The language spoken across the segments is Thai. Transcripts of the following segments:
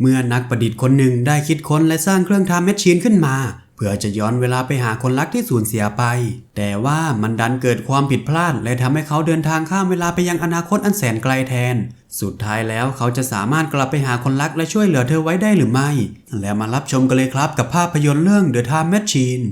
เมื่อนักประดิษฐ์คนหนึ่งได้คิดค้นและสร้างเครื่องทำแมชชีนขึ้นมา เพื่อจะย้อนเวลาไปหาคนรักที่สูญเสียไป แต่ว่ามันดันเกิดความผิดพลาดและทำให้เขาเดินทางข้ามเวลาไปยังอนาคตอันแสนไกลแทน สุดท้ายแล้วเขาจะสามารถกลับไปหาคนรักและช่วยเหลือเธอไว้ได้หรือไม่ แล้วมารับชมกันเลยครับกับภาพยนตร์เรื่อง The Time Machine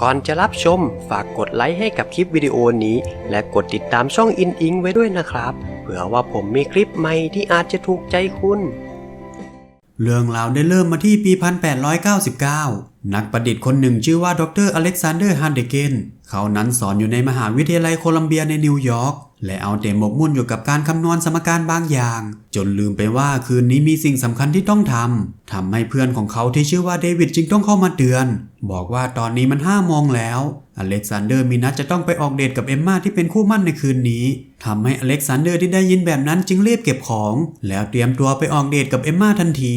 ก่อนจะรับชมฝากกดไลค์ให้กับคลิปวิดีโอนี้ และกดติดตามช่องอินอิงไว้ด้วยนะครับ ผื่อว่าผมมีคลิปใหม่ที่อาจจะถูกใจคุณ เรื่องราวได้เริ่มมาที่ปี 1899 นักประดิษฐ์คนหนึ่งชื่อว่าดรอเล็กซานเดอร์ฮันเดเกนเขานั้นสอนอยู่ในมหาวิทยาลัยโคลัมเบียในนิวยอร์กและเอาแต่หมกมุ่นอยู่กับการคำนวณสมการบางอย่าง จนลืมไปว่าคืนนี้มีสิ่งสำคัญที่ต้องทำทำให้เพื่อนของเขาที่ชื่อว่าเดวิดจึงต้องเข้ามาเตือน บอกว่าตอนนี้มันห้าโมงแล้วอเล็กซานเดอร์มีนัดจะต้องไปออกเดทกับเอมมาที่เป็นคู่มั่นในคืนนี้ทำให้อเล็กซานเดอร์ที่ได้ยินแบบนั้นจึงรีบเก็บของ แล้วเตรียมตัวไปออกเดทกับเอมมาทันที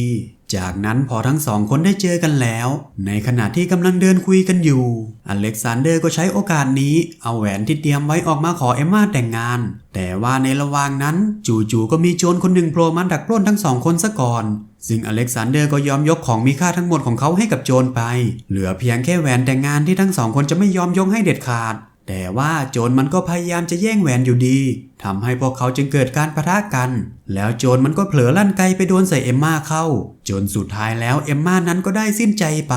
จากนั้นพอทั้งสองคนได้เจอกันแล้ว ในขณะที่กำลังเดินคุยกันอยู่ อเล็กซานเดอร์ก็ใช้โอกาสนี้เอาแหวนที่เตรียมไว้ออกมาขอเอมมาแต่งงาน แต่ว่าในระหว่างนั้น จู่ๆก็มีโจรคนหนึ่งโผล่มาดักปล้นทั้งสองคนซะก่อนซึ่งอเล็กซานเดอร์ก็ยอมยกของมีค่าทั้งหมดของเขาให้กับโจรไป เหลือเพียงแค่แหวนแต่งงานที่ทั้งสองคนจะไม่ยอมยกให้เด็ดขาด แต่ว่าโจรมันก็พยายามจะแย่งแหวนอยู่ดีทำให้พวกเขาจึงเกิดการประทะกัน แล้วโจรมันก็เผลอลั่นไกไปโดนใส่เอมมาเข้า จนสุดท้ายแล้วเอมมานั้นก็ได้สิ้นใจไป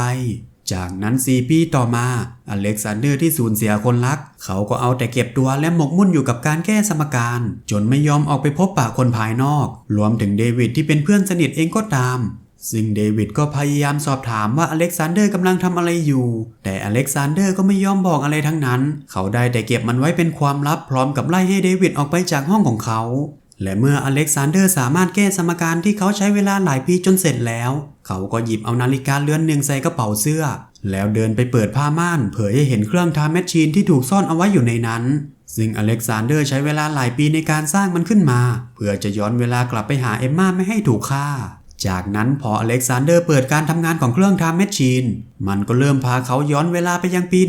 จากนั้นสี่ปีต่อมา อเล็กซานเดอร์ที่สูญเสียคนรัก เขาก็เอาแต่เก็บตัวและหมกมุ่นอยู่กับการแก้สมการ จนไม่ยอมออกไปพบปะคนภายนอก รวมถึงเดวิดที่เป็นเพื่อนสนิทเองก็ตาม ซึ่งเดวิดก็พยายามสอบถามว่าอเล็กซานเดอร์กำลังทำอะไรอยู่ แต่อเล็กซานเดอร์ก็ไม่ยอมบอกอะไรทั้งนั้น เขาได้แต่เก็บมันไว้เป็นความลับพร้อมกับไล่ให้เดวิดออกไปจากห้องของเขา และเมื่ออเล็กซานเดอร์สามารถแก้สมการที่เขาใช้เวลาหลายปีจนเสร็จแล้ว เขาก็หยิบเอานาฬิกาเรือนหนึ่งใส่กระเป๋าเสื้อ แล้วเดินไปเปิดผ้าม่านเผยให้เห็นเครื่องทำแมชชีนที่ถูกซ่อนเอาไว้อยู่ในนั้นซึ่งอเล็กซานเดอร์ใช้เวลาหลายปีในการสร้างมันขึ้นมา เพื่อจะย้อนเวลากลับไปหาเอมมาไม่ให้ถูกฆ่า จากนั้นพออเล็กซานเดอร์เปิดการทำงานของเครื่องทำแมชชีน มันก็เริ่มพาเขาย้อนเวลาไปยังปี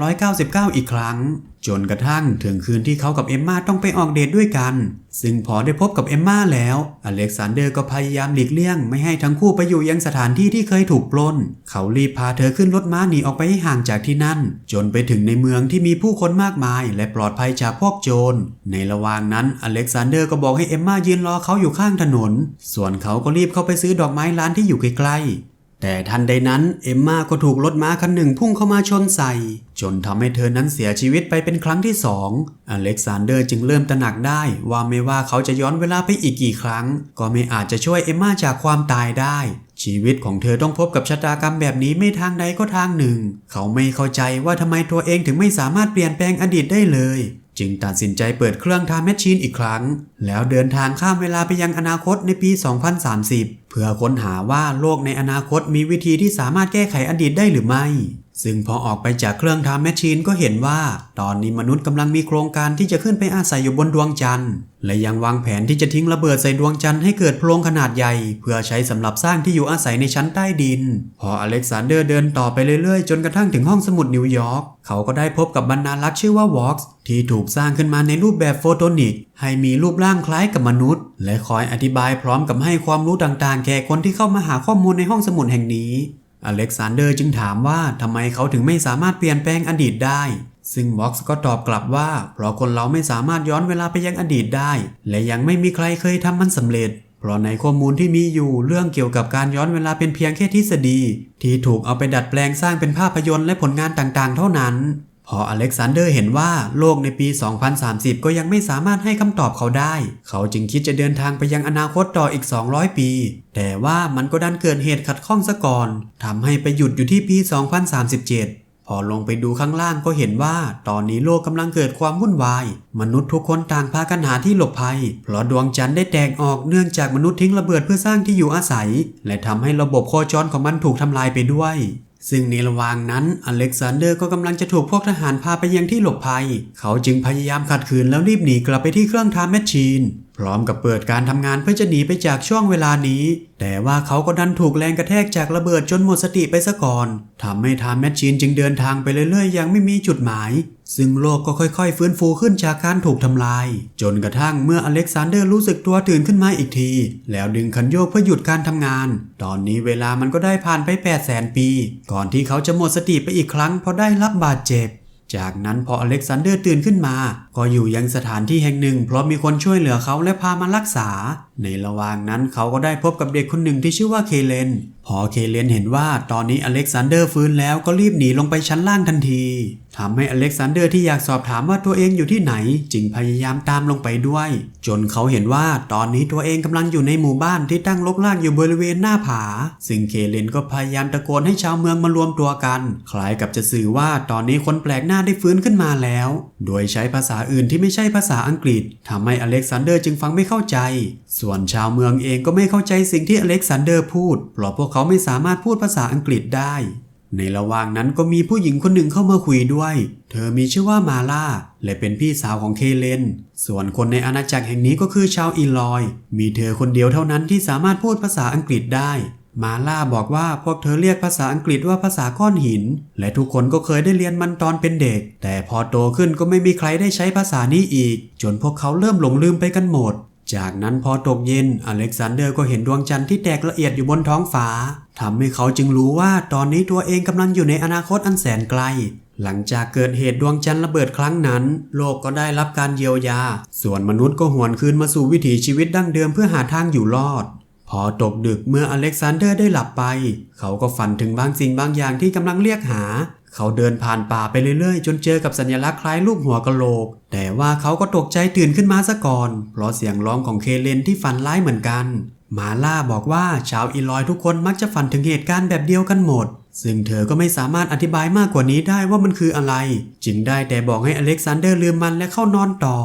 1899 อีกครั้งจนกระทั่งถึงคืนที่เขากับเอมมาต้องไปออกเดทด้วยกัน ซึ่งพอได้พบกับเอมมาแล้ว อเล็กซานเดอร์ก็พยายามหลีกเลี่ยง ไม่ให้ทั้งคู่ไปอยู่ยังสถานที่ที่เคยถูกปล้น เขารีบพาเธอขึ้นรถม้าหนีออกไปให้ห่างจากที่นั่น จนไปถึงในเมืองที่มีผู้คนมากมาย และปลอดภัยจากพวกโจร ในระหว่างนั้นอเล็กซานเดอร์ก็บอกให้เอมมายืนรอเขาอยู่ข้างถนน ส่วนเขาก็รีบเข้าไปซื้อดอกไม้ร้านที่อยู่ใกล้ๆแต่ทันใดนั้นเอมมาก็ถูกรถม้าคันหนึ่งพุ่งเข้ามาชนใส่ จนทำให้เธอนั้นเสียชีวิตไปเป็นครั้งที่สองอเล็กซานเดอร์จึงเริ่มตระหนักได้ว่าไม่ว่าเขาจะย้อนเวลาไปอีกกี่ครั้ง ก็ไม่อาจจะช่วยเอมมาจากความตายได้ ชีวิตของเธอต้องพบกับชะตากรรมแบบนี้ไม่ทางใดก็ทางหนึ่ง เขาไม่เข้าใจว่าทำไมตัวเองถึงไม่สามารถเปลี่ยนแปลงอดีตได้เลย จึงตัดสินใจเปิดเครื่องทำแมชชีนอีกครั้ง แล้วเดินทางข้ามเวลาไปยังอนาคตในปี 2030 เพื่อค้นหาว่าโลกในอนาคตมีวิธีที่สามารถแก้ไขอดีตได้หรือไม่ ซึ่งพอออกไปจากเครื่องทำแมชชีนก็เห็นว่า ตอนนี้มนุษย์กำลังมีโครงการที่จะขึ้นไปอาศัยอยู่บนดวงจันทร์ และยังวางแผนที่จะทิ้งระเบิดใส่ดวงจันทร์ให้เกิดโพรงขนาดใหญ่ เพื่อใช้สำหรับสร้างที่อยู่อาศัยในชั้นใต้ดิน พออเล็กซานเดอร์เดินต่อไปเรื่อยๆ จนกระทั่งถึงห้องสมุดนิวยอร์กเขาก็ได้พบกับบรรณารักษ์ชื่อว่าวอล์กส์ที่ถูกสร้างขึ้นมาในรูปแบบโฟโตนิก ให้มีรูปร่างคล้ายกับมนุษย์ และคอยอธิบายพร้อมกับให้ความรู้ต่างๆ แก่คนที่เข้ามาหาข้อมูลในห้องสมุดแห่งนี้ อเล็กซานเดอร์จึงถามว่าทำไมเขาถึงไม่สามารถเปลี่ยนแปลงอดีตได้ ซึ่งบ็อกซ์ก็ตอบกลับว่า เพราะคนเราไม่สามารถย้อนเวลาไปยังอดีตได้ และยังไม่มีใครเคยทำมันสำเร็จ เพราะในข้อมูลที่มีอยู่เรื่องเกี่ยวกับการย้อนเวลาเป็นเพียงแค่ทฤษฎี ที่ถูกเอาไปดัดแปลงสร้างเป็นภาพยนตร์และผลงานต่างๆ เท่านั้น พออเล็กซานเดอร์เห็นว่าโลกในปี 2030 ก็ยังไม่สามารถให้คำตอบเขาได้ เขาจึงคิดจะเดินทางไปยังอนาคตต่ออีก 200 ปี แต่ว่ามันก็ดันเกิดเหตุขัดข้องซะก่อนทำให้ไปหยุดอยู่ที่ปี 2037พอลงไปดูข้างล่างก็เห็นว่า ตอนนี้โลกกำลังเกิดความวุ่นวาย มนุษย์ทุกคนต่างพากันหาที่หลบภัย เพราะดวงจันทร์ได้แตกออกเนื่องจากมนุษย์ทิ้งระเบิดเพื่อสร้างที่อยู่อาศัย และทำให้ระบบโคจรของมันถูกทำลายไปด้วย ซึ่งในระหว่างนั้นอเล็กซานเดอร์ก็กำลังจะถูกพวกทหารพาไปยังที่หลบภัย เขาจึงพยายามขัดขืนแล้วรีบหนีกลับไปที่เครื่องทำแมชชีน พร้อมกับเปิดการทำงานเพื่อจะหนีไปจากช่วงเวลานี้ แต่ว่าเขาก็ดันถูกแรงกระแทกจากระเบิดจนหมดสติไปซะก่อนทำให้ทำแมชชีนจึงเดินทางไปเรื่อยๆ ยังไม่มีจุดหมาย ซึ่งโลกก็ค่อยๆ ฟื้นฟูขึ้นจากการถูกทำลาย จนกระทั่งเมื่ออเล็กซานเดอร์รู้สึกตัวตื่นขึ้นมาอีกที แล้วดึงคันโยกเพื่อหยุดการทำงาน ตอนนี้เวลามันก็ได้ผ่านไป 8 0 0แสนปี ก่อนที่เขาจะหมดสติไปอีกครั้งเพราะได้รับบาดเจ็บ จากนั้นพออเล็กซานเดอร์ตื่นขึ้นมาก็อยู่ยังสถานที่แห่งหนึ่ง เพราะมีคนช่วยเหลือเขาและพามารักษา ในระหว่างนั้นเขาก็ได้พบกับเด็กคนหนึ่งที่ชื่อว่าเคเลน พอเคเลนเห็นว่าตอนนี้อเล็กซานเดอร์ฟื้นแล้วก็รีบหนีลงไปชั้นล่างทันทีทำให้อเล็กซานเดอร์ที่อยากสอบถามว่าตัวเองอยู่ที่ไหน จึงพยายามตามลงไปด้วย จนเขาเห็นว่าตอนนี้ตัวเองกำลังอยู่ในหมู่บ้านที่ตั้งลกลากอยู่บริเวณหน้าผา ซึ่งเคเลนก็พยายามตะโกนให้ชาวเมืองมารวมตัวกัน คล้ายกับจะสื่อว่าตอนนี้คนแปลกหน้าได้ฟื้นขึ้นมาแล้ว โดยใช้ภาษาอื่นที่ไม่ใช่ภาษาอังกฤษทำให้อเล็กซานเดอร์จึงฟังไม่เข้าใจ ส่วนชาวเมืองเองก็ไม่เข้าใจสิ่งที่อเล็กซานเดอร์พูด เพราะพวกเขาไม่สามารถพูดภาษาอังกฤษได้ ในระหว่างนั้นก็มีผู้หญิงคนหนึ่งเข้ามาคุยด้วย เธอมีชื่อว่ามาล่า และเป็นพี่สาวของเคเลน ส่วนคนในอาณาจักรแห่งนี้ก็คือชาวอิลลอย มีเธอคนเดียวเท่านั้นที่สามารถพูดภาษาอังกฤษได้ มาล่าบอกว่าพวกเธอเรียกภาษาอังกฤษว่าภาษาก้อนหิน และทุกคนก็เคยได้เรียนมันตอนเป็นเด็ก แต่พอโตขึ้นก็ไม่มีใครได้ใช้ภาษานี้อีก จนพวกเขาเริ่มหลงลืมไปกันหมด จากนั้นพอตกเย็นอเล็กซานเดอร์ก็เห็นดวงจันทร์ที่แตกละเอียดอยู่บนท้องฟ้าทำให้เขาจึงรู้ว่าตอนนี้ตัวเองกำลังอยู่ในอนาคตอันแสนไกลหลังจากเกิดเหตุดวงจันทร์ระเบิดครั้งนั้น โลกก็ได้รับการเยียวยา ส่วนมนุษย์ก็หวนคืนมาสู่วิถีชีวิตดั้งเดิมเพื่อหาทางอยู่รอด พอตกดึกเมื่ออเล็กซานเดอร์ได้หลับไป เขาก็ฝันถึงบางสิ่งบางอย่างที่กำลังเรียกหา เขาเดินผ่านป่าไปเรื่อยๆ จนเจอกับสัญลักษณ์คล้ายรูปหัวกะโหลก แต่ว่าเขาก็ตกใจตื่นขึ้นมาซะก่อน เพราะเสียงร้องของเคเลนที่ฝันร้ายเหมือนกัน มาล่าบอกว่าชาวอีลอยทุกคนมักจะฝันถึงเหตุการณ์แบบเดียวกันหมด ซึ่งเธอก็ไม่สามารถอธิบายมากกว่านี้ได้ว่ามันคืออะไร จึงได้แต่บอกให้อเล็กซานเดอร์ลืมมันและเข้านอนต่อ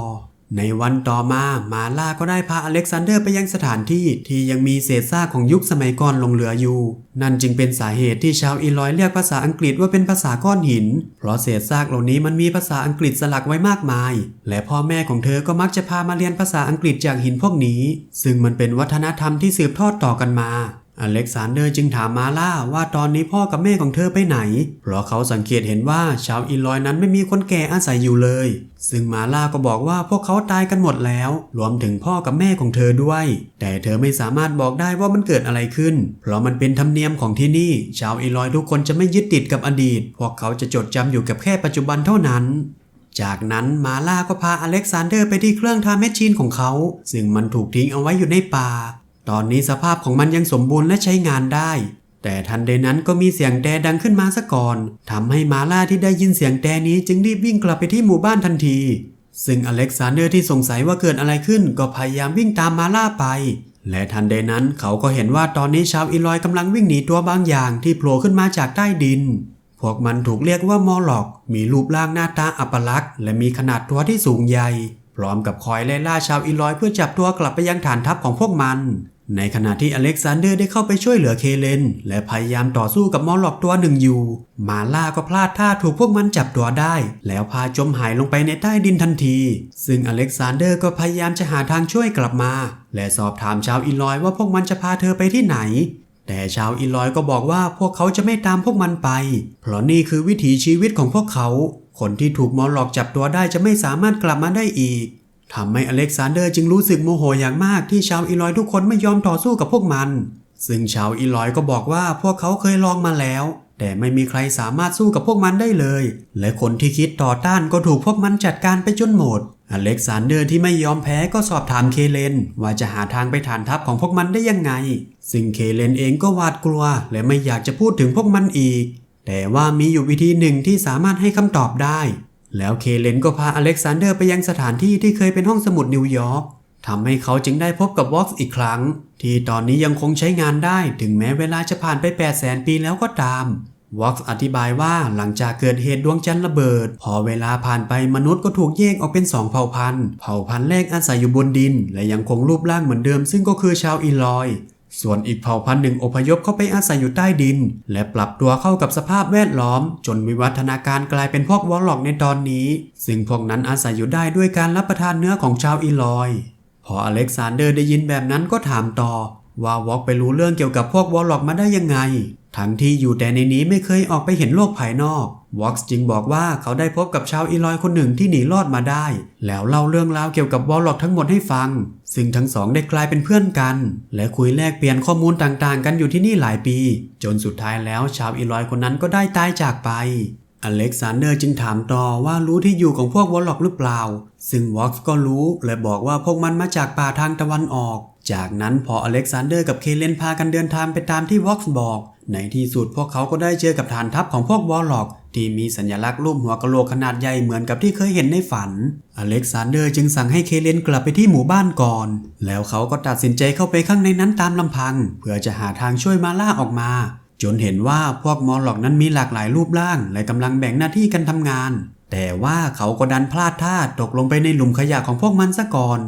ในวันต่อมามาล่าก็ได้พาอเล็กซานเดอร์ไปยังสถานที่ที่ยังมีเศษซากของยุคสมัยก่อนลงเหลืออยู่ นั่นจึงเป็นสาเหตุที่ชาวอีลอยเรียกภาษาอังกฤษว่าเป็นภาษาก้อนหิน เพราะเศษซากเหล่านี้มันมีภาษาอังกฤษสลักไว้มากมาย และพ่อแม่ของเธอก็มักจะพามาเรียนภาษาอังกฤษจากหินพวกนี้ ซึ่งมันเป็นวัฒนธรรมที่สืบทอดต่อกันมา อเล็กซานเดอร์จึงถามมาล่าว่าตอนนี้พ่อกับแม่ของเธอไปไหน เพราะเขาสังเกตเห็นว่าชาวอีลอยนั้นไม่มีคนแก่อาศัยอยู่เลย ซึ่งมาล่าก็บอกว่าพวกเขาตายกันหมดแล้ว รวมถึงพ่อกับแม่ของเธอด้วย แต่เธอไม่สามารถบอกได้ว่ามันเกิดอะไรขึ้น เพราะมันเป็นธรรมเนียมของที่นี่ ชาวอีลอยทุกคนจะไม่ยึดติดกับอดีต พวกเขาจะจดจำอยู่กับแค่ปัจจุบันเท่านั้นจากนั้นมาล่าก็พาอเล็กซานเดอร์ไปที่เครื่องทาแมชชีนของเขา ซึ่งมันถูกทิ้งเอาไว้อยู่ในป่า ตอนนี้สภาพของมันยังสมบูรณ์และใช้งานได้ แต่ทันใดนั้นก็มีเสียงแตดังขึ้นมาซะก่อนทำให้มาล่าที่ได้ยินเสียงแตนี้จึงรีบวิ่งกลับไปที่หมู่บ้านทันที ซึ่งอเล็กซานเดอร์ที่สงสัยว่าเกิดอะไรขึ้นก็พยายามวิ่งตามมาล่าไป และทันใดนั้นเขาก็เห็นว่าตอนนี้ชาวอีลอยกำลังวิ่งหนีตัวบางอย่างที่โผล่ขึ้นมาจากใต้ดินพวกมันถูกเรียกว่ามอลล็อก มีรูปร่างหน้าตาอัปลักษณ์ และมีขนาดตัวที่สูงใหญ่ พร้อมกับคอยไล่ล่าชาวอีลอยเพื่อจับตัวกลับไปยังฐานทัพของพวกมัน ในขณะที่อเล็กซานเดอร์ได้เข้าไปช่วยเหลือเคเลน และพยายามต่อสู้กับมอลล็อกตัวหนึ่งอยู่ มาล่าก็พลาดท่าถูกพวกมันจับตัวได้ แล้วพาจมหายลงไปในใต้ดินทันที ซึ่งอเล็กซานเดอร์ก็พยายามจะหาทางช่วยกลับมา และสอบถามชาวอีลอยว่าพวกมันจะพาเธอไปที่ไหน แต่ชาวอีลอยก็บอกว่าพวกเขาจะไม่ตามพวกมันไป เพราะนี่คือวิถีชีวิตของพวกเขา คนที่ถูกมอลล็อกจับตัวได้จะไม่สามารถกลับมาได้อีก ทำให้อเล็กซานเดอร์จึงรู้สึกโมโหอย่างมากที่ชาวอีลอยทุกคนไม่ยอมต่อสู้กับพวกมัน ซึ่งชาวอีลอยก็บอกว่าพวกเขาเคยลองมาแล้ว แต่ไม่มีใครสามารถสู้กับพวกมันได้เลย และคนที่คิดต่อต้านก็ถูกพวกมันจัดการไปจนหมด อเล็กซานเดอร์ที่ไม่ยอมแพ้ก็สอบถามเคเลน ว่าจะหาทางไปฐานทัพของพวกมันได้ยังไง ซึ่งเคเลนเองก็หวาดกลัว และไม่อยากจะพูดถึงพวกมันอีก แต่ว่ามีอยู่วิธีหนึ่งที่สามารถให้คำตอบได้ แล้วเคเลนก็พาอเล็กซานเดอร์ไปยังสถานที่ที่เคยเป็นห้องสมุดนิวยอร์กทำให้เขาจึงได้พบกับวอล์กอีกครั้ง ที่ตอนนี้ยังคงใช้งานได้ถึงแม้เวลาจะผ่านไป 8 0 0แสนปีแล้วก็ตามวอล์กอธิบายว่าหลังจากเกิดเหตุดวงจันทร์ระเบิด พอเวลาผ่านไปมนุษย์ก็ถูกแยกออกเป็นสองเผ่าพันธุ์ เผ่าพันธุ์แรกอาศัยอยู่บนดิน และยังคงรูปร่างเหมือนเดิมซึ่งก็คือชาวอีลอย ส่วนอีกเผ่าพันธุ์หนึ่งอพยพเข้าไปอาศัยอยู่ใต้ดิน และปรับตัวเข้ากับสภาพแวดล้อม จนวิวัฒนาการกลายเป็นพวกวอลล็อกในตอนนี้ ซึ่งพวกนั้นอาศัยอยู่ได้ด้วยการรับประทานเนื้อของชาวอีลอย พออเล็กซานเดอร์ได้ยินแบบนั้นก็ถามต่อ ว่าวอกไปรู้เรื่องเกี่ยวกับพวกวอลล็อกมาได้ยังไง ทั้งที่อยู่แต่ในนี้ไม่เคยออกไปเห็นโลกภายนอก วอกซ์จึงบอกว่าเขาได้พบกับชาวอีลอยคนหนึ่งที่หนีรอดมาได้ แล้วเล่าเรื่องราวเกี่ยวกับวอลล็อกทั้งหมดให้ฟัง ซึ่งทั้งสองได้กลายเป็นเพื่อนกัน และคุยแลกเปลี่ยนข้อมูลต่างๆ กันอยู่ที่นี่หลายปี จนสุดท้ายแล้วชาวอีลอยคนนั้นก็ได้ตายจากไปอเล็กซานเดอร์จึงถามต่อว่ารู้ที่อยู่ของพวกวอลล็อกหรือเปล่า ซึ่งวอกซ์ก็รู้และบอกว่าพวกมันมาจากป่าทางตะวันออก จากนั้นพออเล็กซานเดอร์กับเคเลนพากันเดินทางไปตามที่วอกซ์บอก ในที่สุดพวกเขาก็ได้เจอกับฐานทัพของพวกวอลล็อก ที่มีสัญลักษณ์รูปหัวกะโหลกขนาดใหญ่เหมือนกับที่เคยเห็นในฝัน อเล็กซานเดอร์จึงสั่งให้เคเลนกลับไปที่หมู่บ้านก่อน แล้วเขาก็ตัดสินใจเข้าไปข้างในนั้นตามลำพัง เพื่อจะหาทางช่วยมาล่าออกมา จนเห็นว่าพวกมอลล็อกนั้นมีหลากหลายรูปร่างและกำลังแบ่งหน้าที่กันทำงาน แต่ว่าเขาก็ดันพลาดท่าตกลงไปในหลุมขยะของพวกมันซะก่อน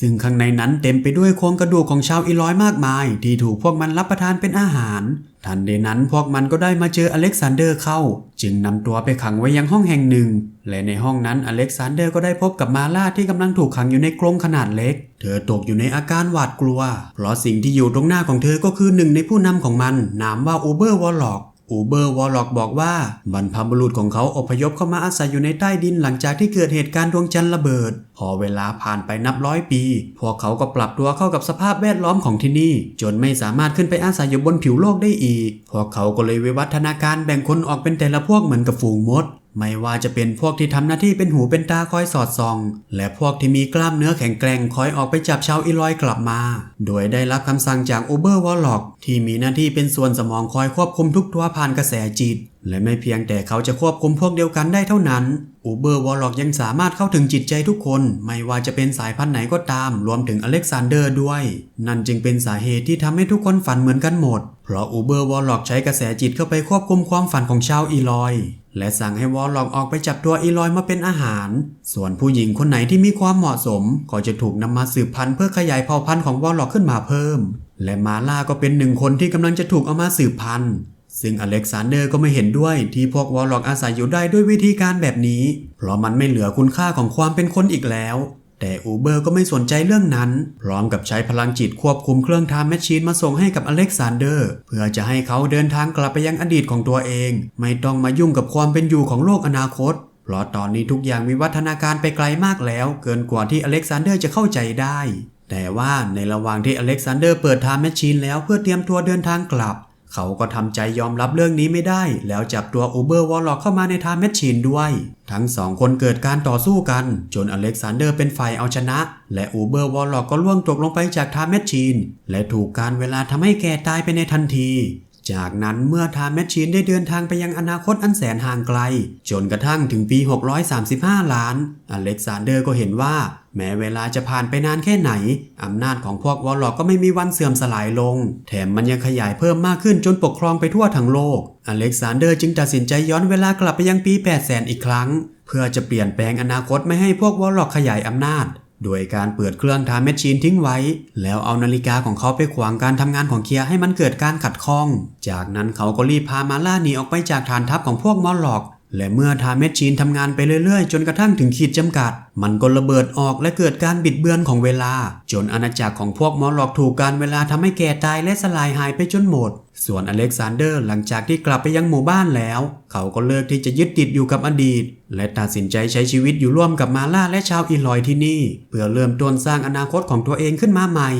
ซึ่งข้างในนั้นเต็มไปด้วยโครงกระดูกของชาวอีลอยมากมาย ที่ถูกพวกมันรับประทานเป็นอาหาร ทันใดนั้นพวกมันก็ได้มาเจออเล็กซานเดอร์เข้า จึงนำตัวไปขังไว้ยังห้องแห่งหนึ่ง และในห้องนั้นอเล็กซานเดอร์ก็ได้พบกับมาล่าที่กำลังถูกขังอยู่ในกรงขนาดเล็ก เธอตกอยู่ในอาการหวาดกลัว เพราะสิ่งที่อยู่ตรงหน้าของเธอก็คือหนึ่งในผู้นำของมัน นามว่าอูเบอร์วอลล็อก อูเบอร์วอลล็อกบอกว่าบรรพบุรุษของเขาอพยพเข้ามาอาศัยอยู่ในใต้ดินหลังจากที่เกิดเหตุการณ์ดวงจันทร์ระเบิด พอเวลาผ่านไปนับร้อยปี พวกเขาก็ปรับตัวเข้ากับสภาพแวดล้อมของที่นี่ จนไม่สามารถขึ้นไปอาศัยอยู่บนผิวโลกได้อีก พวกเขาก็เลยวิวัฒนาการแบ่งคนออกเป็นแต่ละพวกเหมือนกับฝูงมด ไม่ว่าจะเป็นพวกที่ทำหน้าที่เป็นหูเป็นตาคอยสอดส่อง และพวกที่มีกล้ามเนื้อแข็งแกร่งคอยออกไปจับชาวอีลอยกลับมา โดยได้รับคำสั่งจากอูเบอร์วอลล็อกที่มีหน้าที่เป็นส่วนสมองคอยควบคุมทุกตัวผ่านกระแสจิต และไม่เพียงแต่เขาจะควบคุมพวกเดียวกันได้เท่านั้นอูเบอร์วอลล็อกยังสามารถเข้าถึงจิตใจทุกคน ไม่ว่าจะเป็นสายพันธุ์ไหนก็ตาม รวมถึงอเล็กซานเดอร์ด้วย นั่นจึงเป็นสาเหตุที่ทำให้ทุกคนฝันเหมือนกันหมด เพราะอูเบอร์วอลล็อกใช้กระแสจิตเข้าไปควบคุมความฝันของชาวอีลอย และสั่งให้วอลล็อกออกไปจับตัวอีลอยมาเป็นอาหาร ส่วนผู้หญิงคนไหนที่มีความเหมาะสม ก็จะถูกนำมาสืบพันธุ์เพื่อขยายเผ่าพันธุ์ของวอลล็อกขึ้นมาเพิ่ม และมาล่าก็เป็นหนึ่งคนที่กำลังจะถูกเอามาสืบพันธุ์ซึ่งอเล็กซานเดอร์ก็ไม่เห็นด้วยที่พวกวอลล็อกอาศัยอยู่ได้ด้วยวิธีการแบบนี้ เพราะมันไม่เหลือคุณค่าของความเป็นคนอีกแล้ว แต่อูเบอร์ก็ไม่สนใจเรื่องนั้น พร้อมกับใช้พลังจิตควบคุมเครื่องไทม์แมชชีนมาส่งให้กับอเล็กซานเดอร์ เพื่อจะให้เขาเดินทางกลับไปยังอดีตของตัวเอง ไม่ต้องมายุ่งกับความเป็นอยู่ของโลกอนาคตเพราะตอนนี้ทุกอย่างมีวัฒนาการไปไกลมากแล้ว เกินกว่าที่อเล็กซานเดอร์จะเข้าใจได้ แต่ว่าในระหว่างที่อเล็กซานเดอร์เปิดไทม์แมชชีนแล้วเพื่อเตรียมตัวเดินทางกลับ เขาก็ทำใจยอมรับเรื่องนี้ไม่ได้ แล้วจับตัวอูเบอร์วอลล็อกเข้ามาในทม์แมชชีนด้วย ทั้งสองคนเกิดการต่อสู้กัน จนอเล็กซานเดอร์เป็นฝ่ายเอาชนะ และอูเบอร์วอลล็อกก็ล่วงตกลงไปจากทม์แมชชีน และถูกการเวลาทำให้แกตายไปในทันทีจากนั้นเมื่อทม์แมชชีนได้เดินทางไปยังอนาคตอันแสนห่างไกล จนกระทั่งถึงปี 635 ล้าน อเล็กซานเดอร์ก็เห็นว่า แม้เวลาจะผ่านไปนานแค่ไหน อำนาจของพวกวอลล็อกก็ไม่มีวันเสื่อมสลายลง แถมมันยังขยายเพิ่มมากขึ้นจนปกครองไปทั่วทั้งโลก อเล็กซานเดอร์จึงตัดสินใจย้อนเวลากลับไปยังปี 800อีกครั้ง เพื่อจะเปลี่ยนแปลงอนาคตไม่ให้พวกวอลล็อกขยายอำนาจ โดยการเปิดเครื่องทม์แมชชีนทิ้งไว้ แล้วเอานาฬิกาของเขาไปขวางการทำงานของเคียร์ให้มันเกิดการขัดข้อง จากนั้นเขาก็รีบพามาล่าหนีออกไปจากฐานทัพของพวกมอลล็อก และเมื่อทม์แมชชีนทำงานไปเรื่อยๆ จนกระทั่งถึงขีดจำกัด มันก็ระเบิดออกและเกิดการบิดเบือนของเวลา จนอาณาจักรของพวกมอลล็อกถูกการเวลาทำให้แก่ตายและสลายหายไปจนหมด ส่วนอเล็กซานเดอร์หลังจากที่กลับไปยังหมู่บ้านแล้ว เขาก็เลิกที่จะยึดติดอยู่กับอดีต และตัดสินใจใช้ชีวิตอยู่ร่วมกับมาล่าและชาวอีลอยที่นี่ เพื่อเริ่มต้นสร้างอนาคตของตัวเองขึ้นมาใหม่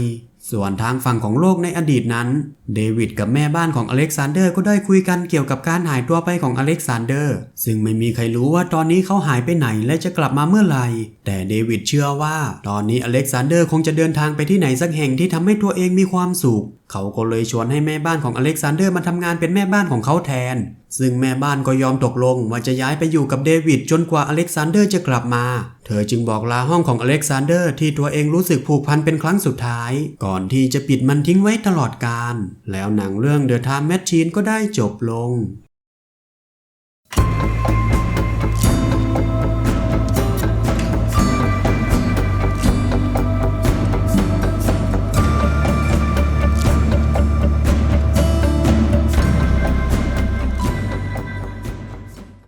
ส่วนทางฝั่งของโลกในอดีตนั้น เดวิดกับแม่บ้านของอเล็กซานเดอร์ก็ได้คุยกันเกี่ยวกับการหายตัวไปของอเล็กซานเดอร์ ซึ่งไม่มีใครรู้ว่าตอนนี้เขาหายไปไหนและจะกลับมาเมื่อไหร่ แต่เดวิดเชื่อว่า ตอนนี้อเล็กซานเดอร์คงจะเดินทางไปที่ไหนสักแห่งที่ทำให้ตัวเองมีความสุขเขาก็เลยชวนให้แม่บ้านของอเล็กซานเดอร์มาทำงานเป็นแม่บ้านของเขาแทน ซึ่งแม่บ้านก็ยอมตกลงว่าจะย้ายไปอยู่กับเดวิดจนกว่าอเล็กซานเดอร์จะกลับมา เธอจึงบอกลาห้องของอเล็กซานเดอร์ที่ตัวเองรู้สึกผูกพันเป็นครั้งสุดท้าย ก่อนที่จะปิดมันทิ้งไว้ตลอดกาล แล้วหนังเรื่อง The Time Machine ก็ได้จบลง